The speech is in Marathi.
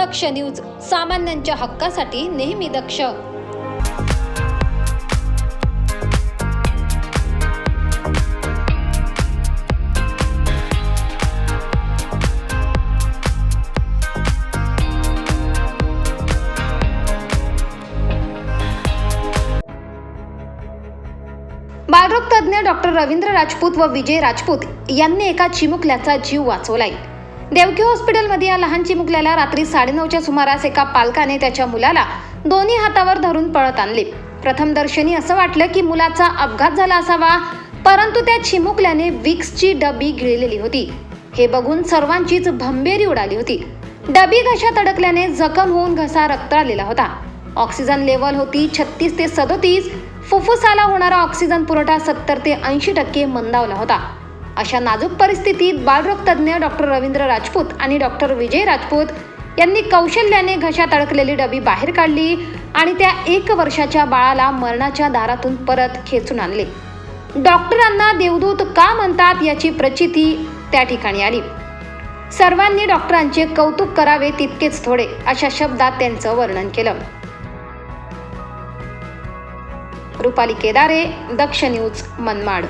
दक्ष न्यूज सामान्यांच्या हक्कासाठी नेहमी दक्ष. बालरोग तज्ज्ञ डॉक्टर रवींद्र राजपूत व विजय राजपूत यांनी एका चिमुकल्याचा जीव वाचवलाय. देवकी हॉस्पिटलमध्ये या लहान चिमुकल्याला रात्री साडेनऊच्या सुमारास एका पालकाने त्याच्या मुलाला दोन्ही हातावर धरून पळत आणले. प्रथम दर्शनी असं वाटलं की मुलाचा अपघात झाला असावा परंतु त्या चिमुकल्याने विक्सची डबी गिळलेली होती. हे बघून सर्वांचीच भंबेरी उडाली होती. डबी घशात अडकल्याने जखम होऊन घसा रक्ताळलेला होता. ऑक्सिजन लेवल होती छत्तीस ते सदोतीस फुफ्फुसाला होणारा ऑक्सिजन पुरवठा सत्तर ते ऐंशी टक्के मंदावला होता. अशा नाजूक परिस्थितीत बालरोग तज्ज्ञ डॉक्टर रवींद्र राजपूत आणि डॉक्टर विजय राजपूत यांनी कौशल्याने घशात अडकलेली डबी बाहेर काढली आणि त्या एक वर्षाच्या बाळाला मरणाच्या दारातून परत खेचून आणले. डॉक्टरांना देवदूत का म्हणतात याची प्रचिती त्या ठिकाणी आली. सर्वांनी डॉक्टरांचे कौतुक करावे तितकेच थोडे अशा शब्दात त्यांचं वर्णन केलं. रुपाली केदारे दक्ष न्यूज मनमाड.